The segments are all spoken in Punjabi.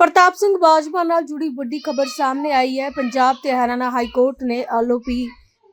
ਪ੍ਰਤਾਪ ਸਿੰਘ ਬਾਜਵਾ ਨਾਲ ਜੁੜੀ ਵੱਡੀ ਖਬਰ ਸਾਹਮਣੇ ਆਈ ਹੈ। ਪੰਜਾਬ ਤੇ ਹਰਿਆਣਾ ਹਾਈ ਕੋਰਟ ਨੇ ਆਲੋਪੀ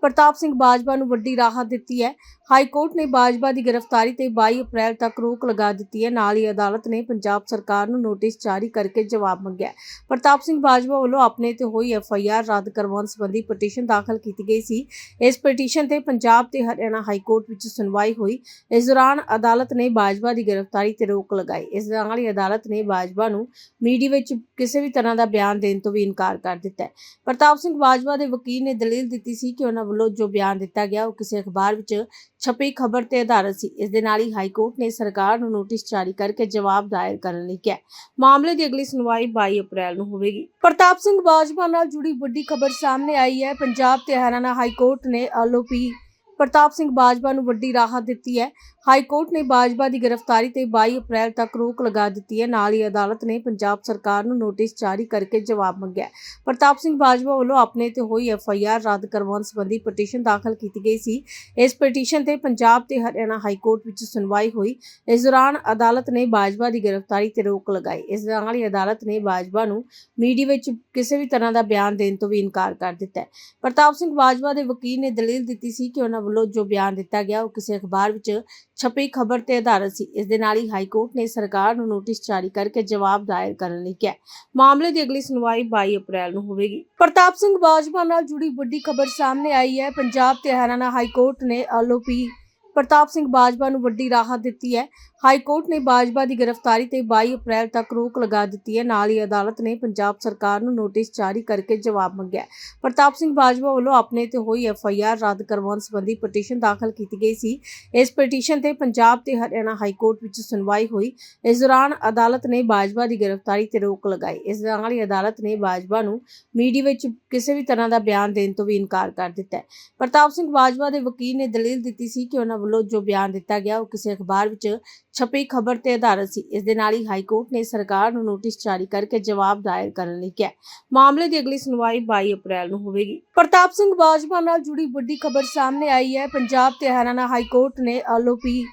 ਪ੍ਰਤਾਪ ਸਿੰਘ ਬਾਜਵਾ ਨੂੰ ਵੱਡੀ ਰਾਹਤ ਦਿੱਤੀ ਹੈ। ਹਾਈ ਕੋਰਟ ਨੇ ਬਾਜਵਾ ਦੀ ਗ੍ਰਿਫਤਾਰੀ ਤੇ 22 ਅਪ੍ਰੈਲ ਤੱਕ ਰੋਕ ਲਗਾ ਦਿੱਤੀ ਹੈ। ਨਾਲ ਹੀ ਅਦਾਲਤ ਨੇ ਪੰਜਾਬ ਸਰਕਾਰ ਨੂੰ ਨੋਟਿਸ ਜਾਰੀ ਕਰਕੇ ਜਵਾਬ ਮੰਗਿਆ ਪ੍ਰਤਾਪ ਸਿੰਘ ਬਾਜਵਾ ਵੱਲੋਂ ਆਪਣੇ ਤੇ ਹੋਈ ਐਫ ਆਈ ਆਰ ਰੱਦ ਕਰਵਾਉਣ ਸੰਬੰਧੀ ਪਟੀਸ਼ਨ ਦਾਖਲ ਕੀਤੀ ਗਈ ਸੀ। ਇਸ ਪਟੀਸ਼ਨ ਤੇ ਪੰਜਾਬ ਤੇ ਹਰਿਆਣਾ ਹਾਈ ਕੋਰਟ ਵਿੱਚ ਸੁਣਵਾਈ ਹੋਈ। ਇਸ ਦੌਰਾਨ ਅਦਾਲਤ ਨੇ ਬਾਜਵਾ ਦੀ ਗ੍ਰਿਫਤਾਰੀ ਤੇ ਰੋਕ ਲਗਾਈ। ਇਸ ਦੇ ਨਾਲ ਹੀ ਅਦਾਲਤ ਨੇ ਬਾਜਵਾ ਨੂੰ ਮੀਡੀਆ ਵਿੱਚ ਕਿਸੇ ਵੀ ਤਰ੍ਹਾਂ ਦਾ ਬਿਆਨ ਦੇਣ ਤੋਂ ਵੀ ਇਨਕਾਰ ਕਰ ਦਿੱਤਾ ਹੈ। ਪ੍ਰਤਾਪ ਸਿੰਘ ਬਾਜਵਾ ਦੇ ਵਕੀਲ ਨੇ ਦਲੀਲ ਦਿੱਤੀ ਸੀ ਕਿ ਉਹਨਾਂ ਵੱਲੋਂ ਜੋ ਬਿਆਨ ਦਿੱਤਾ ਗਿਆ, ਉਹ ਕਿਸੇ ਅਖਬਾਰ ਵਿੱਚ ਛਪੀ ਖਬਰ ਤੇ ਆਧਾਰਿਤ ਸੀ। ਇਸ ਦੇ ਨਾਲ ਹੀ ਹਾਈ ਕੋਰਟ ਨੇ ਸਰਕਾਰ ਨੂੰ ਨੋਟਿਸ ਜਾਰੀ ਕਰਕੇ ਜਵਾਬ ਦਾਇਰ ਕਰਨ ਲਈ ਕਿਹਾ। ਮਾਮਲੇ ਦੀ ਅਗਲੀ ਸੁਣਵਾਈ 22 ਅਪ੍ਰੈਲ ਨੂੰ ਹੋਵੇਗੀ। ਪ੍ਰਤਾਪ ਸਿੰਘ ਬਾਜਵਾ ਨਾਲ ਜੁੜੀ ਵੱਡੀ ਖਬਰ ਸਾਹਮਣੇ ਆਈ ਹੈ। ਪੰਜਾਬ ਤੇ ਹਰਿਆਣਾ ਹਾਈ ਕੋਰਟ ਨੇ ਆਲੋਪੀ ਪ੍ਰਤਾਪ ਸਿੰਘ ਬਾਜਵਾ ਨੂੰ ਵੱਡੀ ਰਾਹਤ ਦਿੱਤੀ ਹੈ। ਹਾਈ ਕੋਰਟ ਨੇ ਬਾਜਵਾ ਦੀ ਗ੍ਰਿਫਤਾਰੀ ਤੇ 22 ਅਪ੍ਰੈਲ ਤੱਕ ਰੋਕ ਲਗਾ ਦਿੱਤੀ ਹੈ। ਨਾਲ ਹੀ ਅਦਾਲਤ ਨੇ ਪੰਜਾਬ ਸਰਕਾਰ ਨੂੰ ਨੋਟਿਸ ਜਾਰੀ ਕਰਕੇ ਜਵਾਬ ਮੰਗਿਆ ਪ੍ਰਤਾਪ ਸਿੰਘ ਬਾਜਵਾ ਵੱਲੋਂ ਆਪਣੇ ਤੇ ਹੋਈ ਐਫ ਆਈ ਆਰ ਰੱਦ ਕਰਵਾਉਣ ਸੰਬੰਧੀ ਪਟੀਸ਼ਨ ਦਾਖਲ ਕੀਤੀ ਗਈ ਸੀ। ਇਸ ਪਟੀਸ਼ਨ ਤੇ ਪੰਜਾਬ ਤੇ ਹਰਿਆਣਾ ਹਾਈ ਕੋਰਟ ਵਿੱਚ ਸੁਣਵਾਈ ਹੋਈ। ਇਸ ਦੌਰਾਨ ਅਦਾਲਤ ਨੇ ਬਾਜਵਾ ਦੀ ਗ੍ਰਿਫਤਾਰੀ ਤੇ ਰੋਕ ਲਗਾਈ। ਇਸ ਦੇ ਨਾਲ ਹੀ ਅਦਾਲਤ ਨੇ ਬਾਜਵਾ ਨੂੰ ਮੀਡੀਆ ਵਿੱਚ ਕਿਸੇ ਵੀ ਤਰ੍ਹਾਂ ਦਾ ਬਿਆਨ ਦੇਣ ਤੋਂ ਵੀ ਇਨਕਾਰ ਕਰ ਦਿੱਤਾ ਹੈ। ਪ੍ਰਤਾਪ ਸਿੰਘ ਬਾਜਵਾ ਦੇ ਵਕੀਲ ਨੇ ਦਲੀਲ ਦਿੱਤੀ ਸੀ ਕਿ ਉਹਨਾਂ ਵੱਲੋਂ ਜੋ ਬਿਆਨ ਦਿੱਤਾ ਗਿਆ ਉਹ ਕਿਸੇ ਅਖਬਾਰ ਵਿੱਚ ਛਪੀ ਖਬਰ ਤੇ ਆਧਾਰਿਤ ਸੀ। ਇਸ ਦੇ ਨਾਲ ਹੀ ਹਾਈ ਕੋਰਟ ਨੇ ਸਰਕਾਰ ਨੂੰ ਨੋਟਿਸ ਜਾਰੀ ਕਰਕੇ ਜਵਾਬ ਦਾਇਰ ਕਰਨ ਲਈ ਕਿਹਾ। ਮਾਮਲੇ ਦੀ ਅਗਲੀ ਸੁਣਵਾਈ 22 ਅਪ੍ਰੈਲ ਨੂੰ ਹੋਵੇਗੀ। ਪ੍ਰਤਾਪ ਸਿੰਘ ਬਾਜਵਾ ਨਾਲ ਜੁੜੀ ਵੱਡੀ ਖਬਰ ਸਾਹਮਣੇ ਆਈ ਹੈ। ਪੰਜਾਬ ਤੇ ਹਰਿਆਣਾ ਹਾਈ ਕੋਰਟ ਨੇ ਆਲੋਪੀ ਪ੍ਰਤਾਪ ਸਿੰਘ ਬਾਜਵਾ ਨੂੰ ਵੱਡੀ ਰਾਹਤ ਦਿੱਤੀ ਹੈ। ਹਾਈ ਕੋਰਟ ਨੇ ਬਾਜਵਾ ਦੀ ਗ੍ਰਿਫਤਾਰੀ ਤੇ 22 ਅਪ੍ਰੈਲ ਤੱਕ ਰੋਕ ਲਗਾ ਦਿੱਤੀ ਹੈ। ਨਾਲ ਹੀ ਅਦਾਲਤ ਨੇ ਪੰਜਾਬ ਸਰਕਾਰ ਨੂੰ ਨੋਟਿਸ ਜਾਰੀ ਕਰਕੇ ਜਵਾਬ ਮੰਗਿਆ ਪ੍ਰਤਾਪ ਸਿੰਘ ਬਾਜਵਾ ਵੱਲੋਂ ਆਪਣੇ ਤੇ ਹੋਈ ਐਫ ਆਈ ਆਰ ਰੱਦ ਕਰਵਾਉਣ ਸੰਬੰਧੀ ਪਟੀਸ਼ਨ ਦਾਖਲ ਕੀਤੀ ਗਈ ਸੀ। ਇਸ ਪਟੀਸ਼ਨ ਤੇ ਪੰਜਾਬ ਤੇ ਹਰਿਆਣਾ ਹਾਈ ਕੋਰਟ ਵਿੱਚ ਸੁਣਵਾਈ ਹੋਈ। ਇਸ ਦੌਰਾਨ ਅਦਾਲਤ ਨੇ ਬਾਜਵਾ ਦੀ ਗ੍ਰਿਫਤਾਰੀ ਤੇ ਰੋਕ ਲਗਾਈ। ਇਸ ਨਾਲ ਹੀ ਅਦਾਲਤ ਨੇ ਬਾਜਵਾ ਨੂੰ ਮੀਡੀਆ ਵਿੱਚ ਕਿਸੇ ਵੀ ਤਰ੍ਹਾਂ ਦਾ ਬਿਆਨ ਦੇਣ ਤੋਂ ਵੀ ਇਨਕਾਰ ਕਰ ਦਿੱਤਾ ਹੈ। ਪ੍ਰਤਾਪ ਸਿੰਘ ਬਾਜਵਾ ਦੇ ਵਕੀਲ ਨੇ ਦਲੀਲ ਦਿੱਤੀ ਸੀ ਕਿ ਉਹਨਾਂ ਵੱਲੋਂ ਜੋ ਬਿਆਨ ਦਿੱਤਾ ਗਿਆ ਉਹ ਕਿਸੇ ਅਖਬਾਰ ਵਿੱਚ ਛਪੀ ਖਬਰ ਤੇ ਆਧਾਰਿਤ ਸੀ। ਇਸ ਦੇ ਨਾਲ ਹੀ ਹਾਈ ਕੋਰਟ ਨੇ ਸਰਕਾਰ ਨੂੰ ਨੋਟਿਸ ਜਾਰੀ ਕਰਕੇ ਜਵਾਬ ਦਾਇਰ ਕਰਨ ਲਈ ਕਿਹਾ। ਮਾਮਲੇ ਦੀ ਅਗਲੀ ਸੁਣਵਾਈ 22 ਅਪ੍ਰੈਲ ਨੂੰ ਹੋਵੇਗੀ। ਪ੍ਰਤਾਪ ਸਿੰਘ ਬਾਜਵਾ ਨਾਲ ਜੁੜੀ ਵੱਡੀ ਖਬਰ ਸਾਹਮਣੇ ਆਈ ਹੈ। ਪੰਜਾਬ ਤੇ ਹਰਿਆਣਾ ਹਾਈ ਕੋਰਟ ਨੇ ਆਲੋਪੀ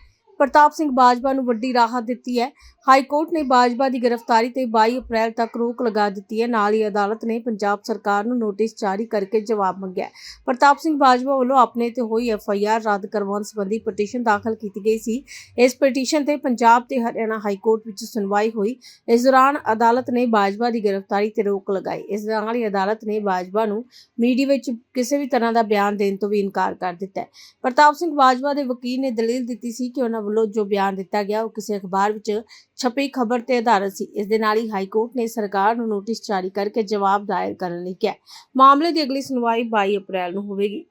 ਪ੍ਰਤਾਪ ਸਿੰਘ ਬਾਜਵਾ ਨੂੰ ਵੱਡੀ ਰਾਹਤ ਦਿੱਤੀ ਹੈ। ਹਾਈ ਕੋਰਟ ਨੇ ਬਾਜਵਾ ਦੀ ਗ੍ਰਿਫਤਾਰੀ ਤੇ 22 ਅਪ੍ਰੈਲ ਤੱਕ ਰੋਕ ਲਗਾ ਦਿੱਤੀ ਹੈ। ਨਾਲ ਹੀ ਅਦਾਲਤ ਨੇ ਪੰਜਾਬ ਸਰਕਾਰ ਨੂੰ ਨੋਟਿਸ ਜਾਰੀ ਕਰਕੇ ਜਵਾਬ ਮੰਗਿਆ ਪ੍ਰਤਾਪ ਸਿੰਘ ਬਾਜਵਾ ਵੱਲੋਂ ਆਪਣੇ ਤੇ ਹੋਈ ਐਫ ਆਈ ਆਰ ਰੱਦ ਕਰਵਾਉਣ ਸੰਬੰਧੀ ਪਟੀਸ਼ਨ ਦਾਖਲ ਕੀਤੀ ਗਈ ਸੀ। ਇਸ ਪਟੀਸ਼ਨ ਤੇ ਪੰਜਾਬ ਤੇ ਹਰਿਆਣਾ ਹਾਈ ਕੋਰਟ ਵਿੱਚ ਸੁਣਵਾਈ ਹੋਈ। ਇਸ ਦੌਰਾਨ ਅਦਾਲਤ ਨੇ ਬਾਜਵਾ ਦੀ ਗ੍ਰਿਫਤਾਰੀ ਤੇ ਰੋਕ ਲਗਾਈ। ਇਸ ਦੇ ਨਾਲ ਹੀ ਅਦਾਲਤ ਨੇ ਬਾਜਵਾ ਨੂੰ ਮੀਡੀਆ ਵਿੱਚ ਕਿਸੇ ਵੀ ਤਰ੍ਹਾਂ ਦਾ ਬਿਆਨ ਦੇਣ ਤੋਂ ਵੀ ਇਨਕਾਰ ਕਰ ਦਿੱਤਾ ਹੈ। ਪ੍ਰਤਾਪ ਸਿੰਘ ਬਾਜਵਾ ਦੇ ਵਕੀਲ ਨੇ ਦਲੀਲ ਦਿੱਤੀ ਸੀ ਕਿ ਉਹਨਾਂ ਵੱਲੋਂ ਜੋ ਬਿਆਨ ਦਿੱਤਾ ਗਿਆ ਉਹ ਕਿਸੇ ਅਖਬਾਰ ਵਿੱਚ ਛਪੀ ਖਬਰ ਤੇ ਆਧਾਰਿਤ ਸੀ। ਇਸ ਦੇ ਨਾਲ ਹੀ ਹਾਈ ਕੋਰਟ ਨੇ ਸਰਕਾਰ ਨੂੰ ਨੋਟਿਸ ਜਾਰੀ ਕਰਕੇ ਜਵਾਬ ਦਾਇਰ ਕਰਨ ਲਈ ਕਿਹਾ। ਮਾਮਲੇ ਦੀ ਅਗਲੀ ਸੁਣਵਾਈ 22 ਅਪ੍ਰੈਲ ਨੂੰ ਹੋਵੇਗੀ।